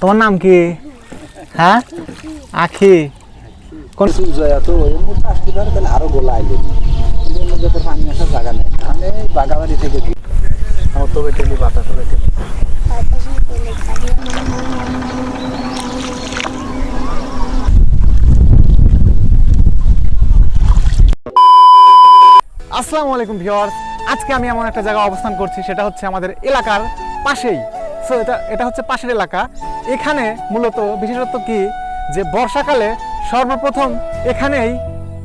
তোমার নাম কি? হ্যাঁ? আখি। কোন জয়া তো আসতে পারে তাহলে আরও গোলা মধ্যে তো পানি আসার জায়গা তাহলে বাগাবাড়ি থেকে আমার বাতাস আসসালামু আলাইকুম ভিউয়ার্স। আজকে আমি এমন একটা জায়গায় অবস্থান করছি, সেটা হচ্ছে আমাদের এলাকার পাশেই। সো এটা এটা হচ্ছে পাশের এলাকা। এখানে মূলত বিশেষত্ব কি? যে বর্ষাকালে সর্বপ্রথম এখানেই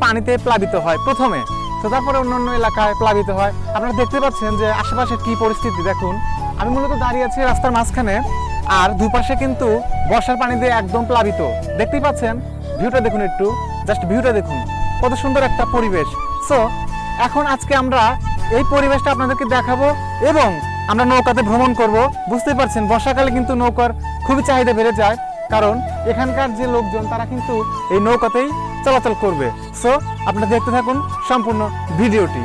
পানিতে প্লাবিত হয় প্রথমে। তো তারপরে অন্যান্য এলাকায় প্লাবিত হয়। আপনারা দেখতে পাচ্ছেন যে আশেপাশে কি পরিস্থিতি, দেখুন। আমি মূলত দাঁড়িয়ে আছি রাস্তার মাঝখানে, আর দুপাশে কিন্তু বর্ষার পানি দিয়ে একদম প্লাবিত। দেখতেই পাচ্ছেন? ভিউটা দেখুন একটু। জাস্ট ভিউটা দেখুন। কত সুন্দর একটা পরিবেশ। সো এখন আজকে আমরা এই পরিবেশটা আপনাদেরকে দেখাবো এবং আমরা নৌকাতে ভ্রমণ করব। বুঝতেই পারছেন, বর্ষাকালে কিন্তু নৌকার খুবই চাহিদা বেড়ে যায়। কারণ এখানকার যে লোকজন, তারা কিন্তু এই নৌকাতেই চলাচল করবে। সো আপনারা দেখতে থাকুন সম্পূর্ণ ভিডিওটি।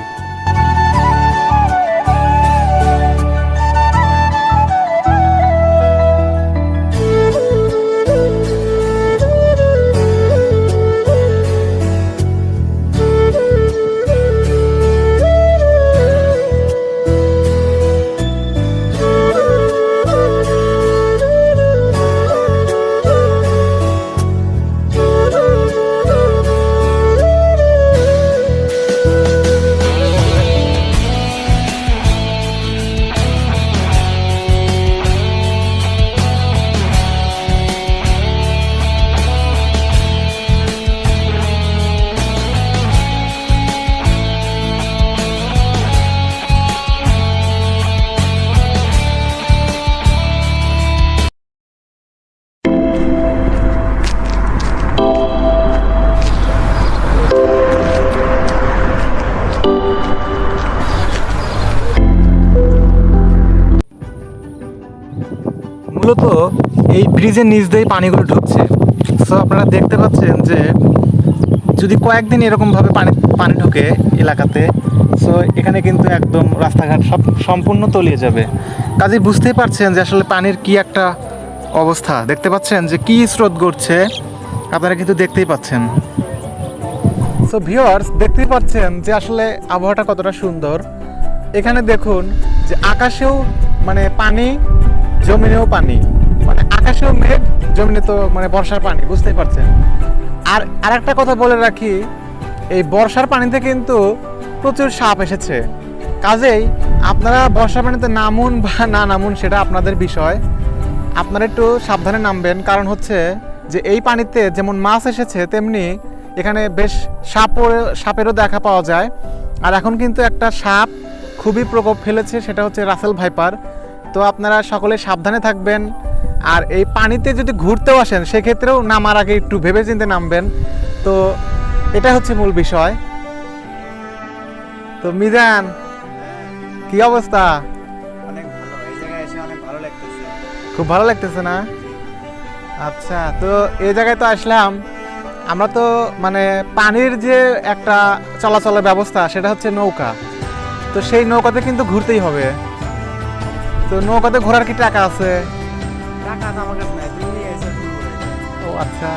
ব্রিজের নিচ দিয়েই পানিগুলো ঢুকছে। সো আপনারা দেখতে পাচ্ছেন যে যদি কয়েকদিন এরকমভাবে পানি পানি ঢোকে এলাকাতে সো এখানে কিন্তু একদম রাস্তাঘাট সব সম্পূর্ণ তলিয়ে যাবে। কাজে বুঝতেই পারছেন যে আসলে পানির কি একটা অবস্থা। দেখতে পাচ্ছেন যে কি স্রোত গড়ছে, আপনারা কিন্তু দেখতেই পাচ্ছেন। সো ভিওয়ার্স দেখতেই পাচ্ছেন যে আসলে আবহাওয়াটা কতটা সুন্দর। এখানে দেখুন যে আকাশেও মানে পানি, জমিনেও পানি। মানে আকাশেও মেঘ, জমিনে তো মানে বর্ষার পানি, বুঝতেই পারছেন। আর আর একটা কথা বলে রাখি, এই বর্ষার পানিতে কিন্তু প্রচুর সাপ এসেছে। কাজেই আপনারা বর্ষার পানিতে নামুন বা না নামুন সেটা আপনাদের বিষয়। আপনারা একটু সাবধানে নামবেন, কারণ হচ্ছে যে এই পানিতে যেমন মাছ এসেছে, তেমনি এখানে বেশ সাপও, সাপেরও দেখা পাওয়া যায়। আর এখন কিন্তু একটা সাপ খুবই প্রকোপ ফেলেছে, সেটা হচ্ছে রাসেল ভাইপার। তো আপনারা সকলে সাবধানে থাকবেন। আর এই পানিতে যদি ঘুরতেও আসেন সেক্ষেত্রেও নামার আগে একটু ভেবে চিন্তে নামবেন। তো এটা হচ্ছে মূল বিষয়। তো মিজান কি অবস্থা? অনেক ভালো এই জায়গায় এসে অনেক ভালো লাগতেছে। খুব ভালো লাগতেছে না? আচ্ছা তো এই জায়গায় তো আসলাম। আমরা তো মানে পানির যে একটা চলাচলের ব্যবস্থা সেটা হচ্ছে নৌকা। তো সেই নৌকাতে কিন্তু ঘুরতেই হবে। তো নৌকাতে ঘোরার কি টাকা আছে? টাকা আমার কাছে নাই তুমি নিয়ে এসে ও আচ্ছা।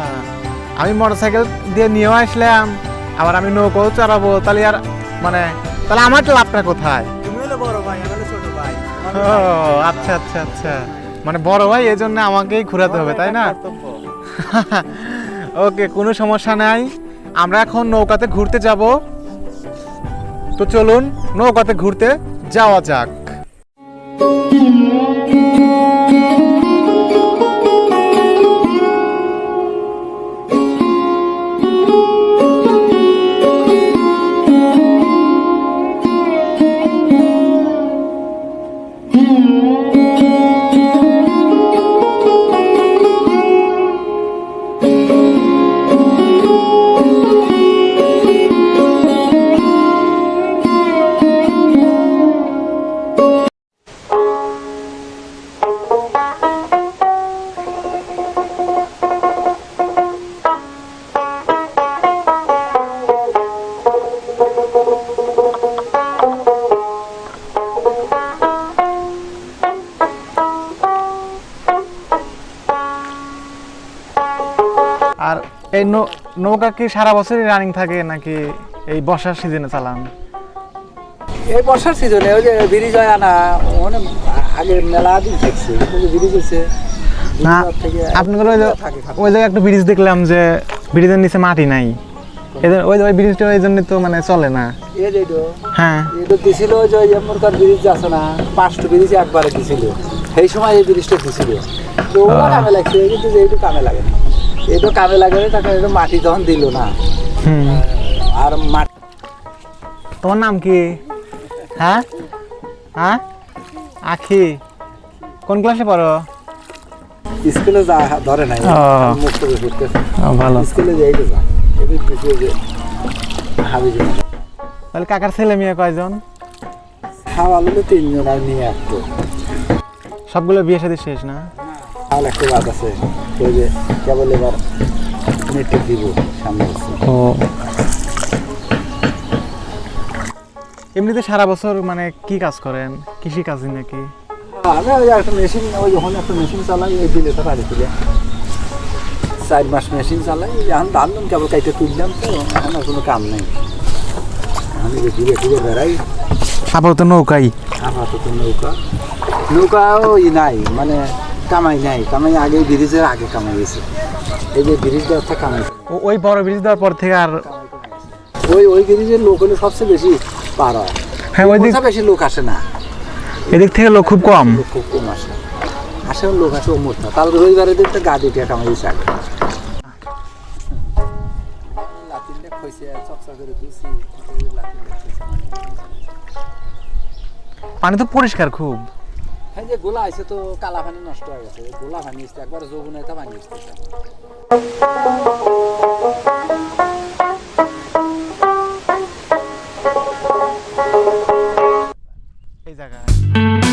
আমি মোটরসাইকেল দিয়ে নিয়েও আসলাম আবার আমি নৌকাও চালাবো তাহলে আর মানে তাহলে আমার লাভটা কোথায়? তুমি হলো বড় ভাই আমি হলো ছোট ভাই। ও আচ্ছা আচ্ছা আচ্ছা। মানে বড় ভাই এই জন্য আমাকেই ঘোরাতে হবে তাই না? ওকে কোনো সমস্যা নাই। আমরা এখন নৌকাতে ঘুরতে যাব। তো চলুন নৌকাতে ঘুরতে যাওয়া যাক। আর এই নৌকা কি সারা বছরই রানিং থাকে নাকি এই বর্ষার সিজনে চালান? এই বর্ষার সিজনে ওই যে ব্রিজ হয় না অনেক আগে মেলা দিন থাকছে ব্রিজ হয়েছে না আপনাদের ওই জায়গায় একটা ব্রিজ দেখলাম যে ব্রিজের নিচে মাটি নাই। এদের ওই ওই ব্রিজটা ওই জন্য তো মানে চলে না। হ্যাঁ। দিছিল যে এমনকার ব্রিজ আছে না পাঁচটা ব্রিজ একবারে দিছিল। সেই সময় এই ব্রিজটা দিছিল তো ওগুলো আহ। কামে লাগছে কিন্তু যে এইটু কামে লাগে না। এইটু কামে লাগে না তখন একটু মাটি তখন দিল না আর মাটি তোমার নাম কি? হ্যাঁ? হ্যাঁ? আখি? কোন ক্লাসে পড়ো? স্কুলে যা ধরে নাই ফুটতেছে ভালো। স্কুলে যাই তো যা তাহলে কাকার ছেলে মেয়ে কয়জন? খাওয়া হলো তিনজন আর নিয়ে আসতো সবগুলো বিয়ে সাথে শেষ না? খাওয়াল একটা বাদ আছে ওই যে কেবল এবার নেটে দিব সামনে বছর ও। এমনিতে সারা বছর মানে কি কাজ করেন? কৃষি কাজ নাকি? আমি ওই একটা মেশিন ওই যখন একটা মেশিন চালাই ওই দিলে তো বাড়ি তুলে চার মাস মেশিন চালাই এখন ধানলাম কেবল কাইটে তুললাম তো এখন আর কোনো কাম নেই। আমি যে ঘুরে ঘুরে বেড়াই। আপাতত নৌকাই। আপাতত নৌকা। নৌকা ই নাই মানে কামাই নাই। কামাই আগে ব্রিজের আগে কামাই গেছে এই যে ব্রিজ দেওয়ার থেকে কামাই ওই বড় ব্রিজ দেওয়ার পর থেকে আর ওই ওই ব্রিজের লোক হলে সবচেয়ে বেশি পার হয়। হ্যাঁ ওই দিক বেশি লোক আসে না। এদিক থেকে লোক খুব কম। লোক খুব কম আসে। আসে লোক আসে ওমর না তাহলে রবিবারের দিন তো গা দিয়ে কামাই গেছে আগে। পানি তো পরিষ্কার খুব। হ্যাঁ যে গোলা আছে তো কালা পানি নষ্ট হয়ে গেছে। গোলা পানি আসছে একবার যৌবনে তা পানি এই জায়গায়।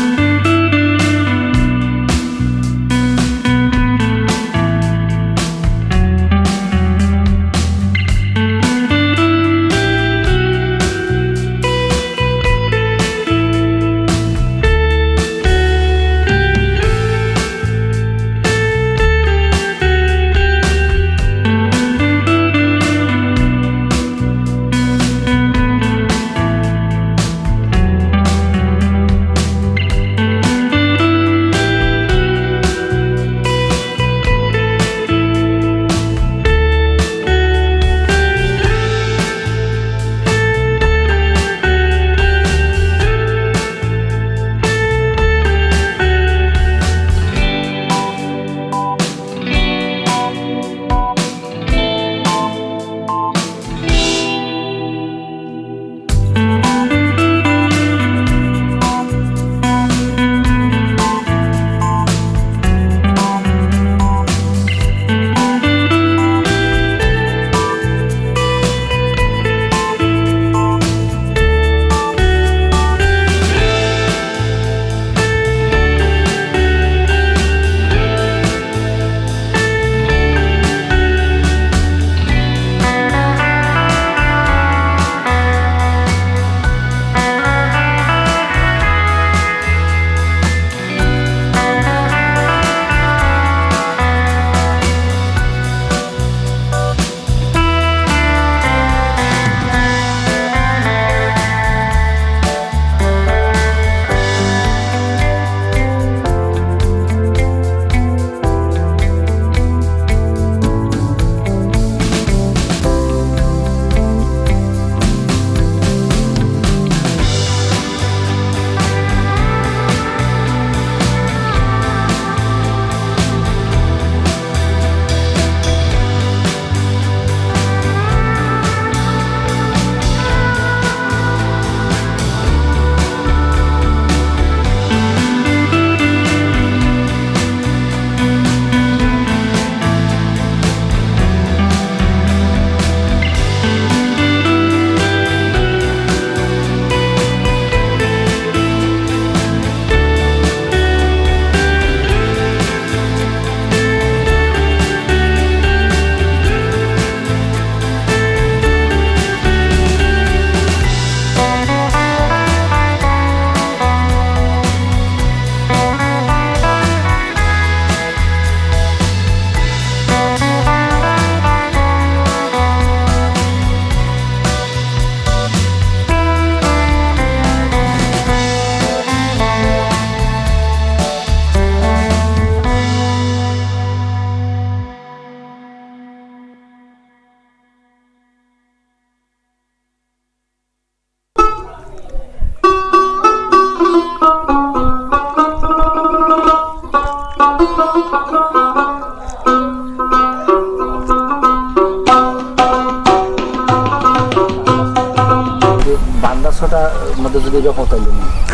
মধ্যে যদি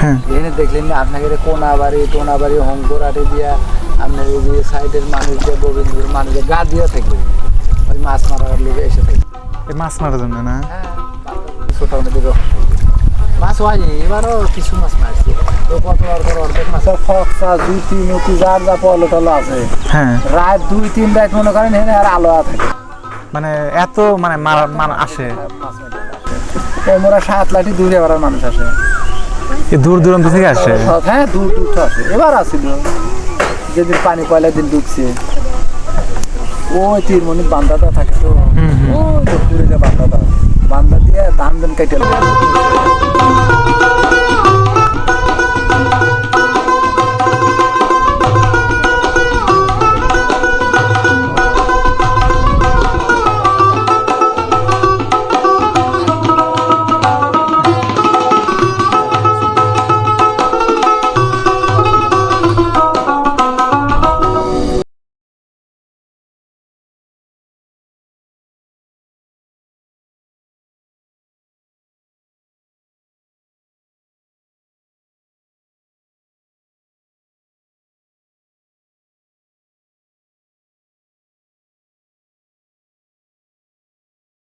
হ্যাঁ। এখানে দেখলেন না আপনাকে কোনা বাড়ি টোনা বাড়ি হংকর আটে দিয়া আপনার এই যে সাইডের মানুষ গোবিন্দপুর মানুষ গা দিয়ে থাকবে। ওই মাছ মারার লোক এসে থাকবে। এই মাছ মারার জন্য না? হ্যাঁ ছোটার মধ্যে রকম মাছ হয়নি এবারও কিছু মাছ মারছে। তো কত অর্ধেক অর্ধেক মাছ? ফক্সা জুতি মুতি যার যা পলো টলো আছে। হ্যাঁ। রাত দুই তিন রাত মনে করেন এখানে আর আলো থাকে মানে এত মানে মারা মারা আসে। ওমরা সাত লাঠি দূরে এবার মানুষ আসে। দূর দূরান্ত থেকে আসে? হ্যাঁ দূর দূর তো আসে। এবার আসিল যেদিন পানি পয়লা দিন ঢুকছে ওই তীর মনি বান্দাটা থাকে তো। ওই তো যে বান্দাদা বান্দা দিয়ে ধান ধান কেটে